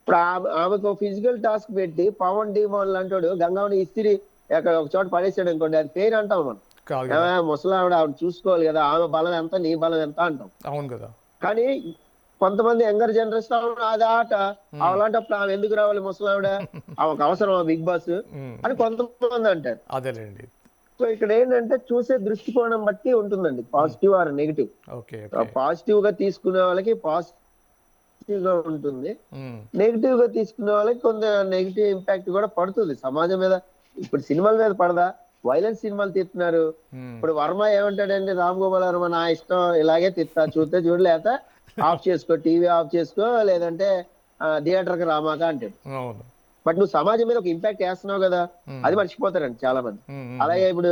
ఇప్పుడు ఆమె- ఆమెకు ఫిజికల్ టాస్క్ పెట్టి పవన్ డిమోన్ లాంటాడు గంగావని ఇస్తిరి అక్కడ ఒక చోట పడేసాడు అనుకోండి అది పేరు అంటాం మనం. ముసలావిడ ఆవిడ చూసుకోవాలి కదా ఆమె బలం ఎంత నీ బలం ఎంత అంటాం. అవును కదా. కానీ కొంతమంది యంగర్ జనరేషన్ అది ఆట అలాంటప్పుడు ఆమె ఎందుకు రావాలి ముసలావిడ? ఆమెకు అవసరం బిగ్ బాస్ అని కొంతమంది అంటారు. అదేలేండి. సో ఇక్కడ ఏంటంటే చూసే దృష్టికోణం బట్టి ఉంటుందండి పాజిటివ్ ఆర్ నెగిటివ్. పాజిటివ్గా తీసుకునే వాళ్ళకి పాజిటివ్గా ఉంటుంది. నెగిటివ్గా తీసుకునే వాళ్ళకి కొంత నెగిటివ్ ఇంపాక్ట్ కూడా పడుతుంది. సమాజం మీద ఇప్పుడు సినిమాల మీద పడదా? వైలెన్స్ సినిమాలు తీస్తున్నారు. ఇప్పుడు వర్మ ఏమంటాడండి రామ్ గోపాల్ వర్మ నా ఇష్టం ఇలాగే తిత్తా చూస్తే చూడలేక ఆఫ్ చేసుకో టీవీ ఆఫ్ చేసుకో లేదంటే థియేటర్కి రామాక అంటాడు. బట్ నువ్వు సమాజం మీద ఒక ఇంపాక్ట్ వేస్తున్నావు కదా. అది మర్చిపోతారండి చాలా మంది అలాగే ఇప్పుడు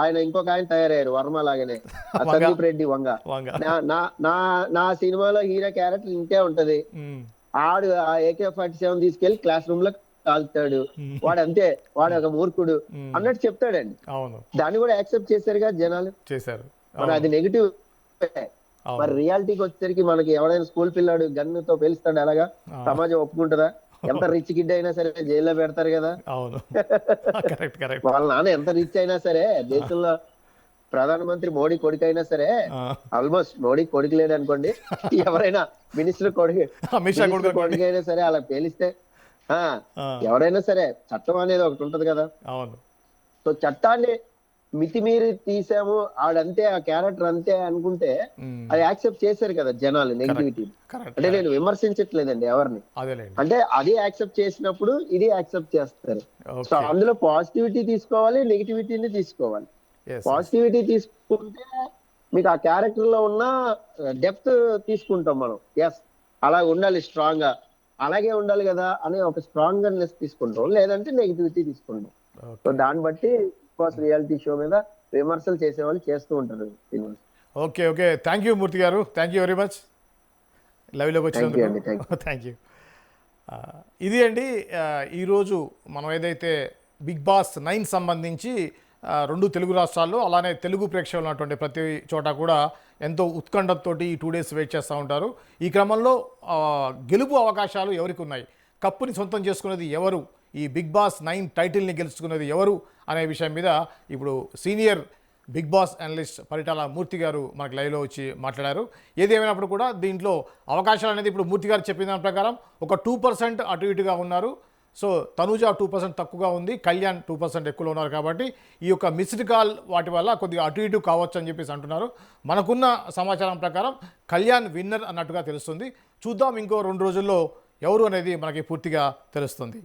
ఆయన ఇంకొక ఆయన తయారయ్యారు వర్మ లాగానే. సందీప్ రెడ్డి వంగ. నా- నా నా సినిమాలో హీరో క్యారెక్టర్ ఇంతే ఉంటది. ఆడు ఆ ఏకే ఫార్టీ సెవెన్ తీసుకెళ్ళి క్లాస్ రూమ్లో కాల్తాడు వాడు అంతే వాడు ఒక మూర్ఖుడు అన్నట్టు చెప్తాడండి. అవును. దాన్ని కూడా యాక్సెప్ట్ చేశారుగా జనాలు? చేశారు. మరి అది నెగిటివ్. మరి రియాలిటీకి వచ్చేసరికి మనకి ఎవడైనా స్కూల్ పిల్లాడు గన్నుతో పేలుస్తాడు అలాగా. సమాజం ఒప్పుకుంటుందా? ఎంత రిచ్ కిడ్ అయినా సరే జైల్లో పెడతారు కదా? వాళ్ళ నాన్న ఎంత రిచ్ అయినా సరే దేశంలో ప్రధానమంత్రి మోడీ కొడుకు అయినా సరే ఆల్మోస్ట్ మోడీ కొడుకు లేడు అనుకోండి ఎవరైనా మినిస్టర్ కొడుకు కొడుకు అయినా సరే అలా పేలిస్తే ఎవరైనా సరే చట్టం అనేది ఒకటి ఉంటది కదా. అవును. సో చట్టాన్ని మితిమీరి తీసాము ఆడంతే ఆ క్యారెక్టర్ అంతే అనుకుంటే అది యాక్సెప్ట్ చేశారు కదా జనాలు నెగిటివిటీ అంటే నేను విమర్శించట్లేదండి ఎవరిని. అంటే అది యాక్సెప్ట్ చేసినప్పుడు ఇది యాక్సెప్ట్ చేస్తారు. సో అందులో పాజిటివిటీ తీసుకోవాలి నెగిటివిటీని తీసుకోవాలి. పాజిటివిటీ తీసుకుంటే మీకు ఆ క్యారెక్టర్లో ఉన్న డెప్త్ తీసుకుంటాం మనం. ఎస్ అలా ఉండాలి స్ట్రాంగ్గా. అలాగే ఉండాలి కదా అనే ఒక స్ట్రాంగ్నెస్ తీసుకుంటాం. లేదంటే నెగిటివిటీ తీసుకుంటాం. సో దాన్ని బట్టి కోర్స్ రియాలిటీ షో మీద విమర్శలు చేసే వాళ్ళు చేస్తూ ఉంటారు okay okay. Thank you Murthy గారు. థ్యాంక్ యూ వెరీ మచ్ లైవ్లోకి వచ్చినందుకు. థ్యాంక్ యూ ఇది అండి ఈరోజు మనం ఏదైతే బిగ్ బాస్ నైన్ సంబంధించి రెండు తెలుగు రాష్ట్రాల్లో అలానే తెలుగు ప్రేక్షకులు ఉన్నటువంటి ప్రతి చోట కూడా ఎంతో ఉత్కంఠతోటి ఈ టూ డేస్ వెయిట్ చేస్తూ ఉంటారు. ఈ క్రమంలో గెలుపు అవకాశాలు ఎవరికి ఉన్నాయి? కప్పుని సొంతం చేసుకున్నది ఎవరు? ఈ బిగ్ బాస్ నైన్ టైటిల్ని గెలుచుకున్నది ఎవరు? అనే విషయం మీద ఇప్పుడు senior Bigg Boss analyst Paritala Murthy గారు మనకు లైవ్లో వచ్చి మాట్లాడారు. ఏది కూడా దీంట్లో అవకాశాలు అనేది ఇప్పుడు మూర్తి గారు చెప్పిన దాని ప్రకారం ఒక టూ పర్సెంట్ అటు ఇటుగా ఉన్నారు. సో తనుజ టూ పర్సెంట్ తక్కువగా ఉంది కళ్యాణ్ టూ పర్సెంట్ ఎక్కువలో ఉన్నారు కాబట్టి ఈ యొక్క మిస్డ్ కాల్ వాటి వల్ల కొద్దిగా అటు ఇటు కావచ్చు అని చెప్పేసి అంటున్నారు. మనకున్న సమాచారం ప్రకారం కళ్యాణ్ విన్నర్ అన్నట్టుగా తెలుస్తుంది. చూద్దాం ఇంకో రెండు రోజుల్లో ఎవరు అనేది మనకి పూర్తిగా తెలుస్తుంది.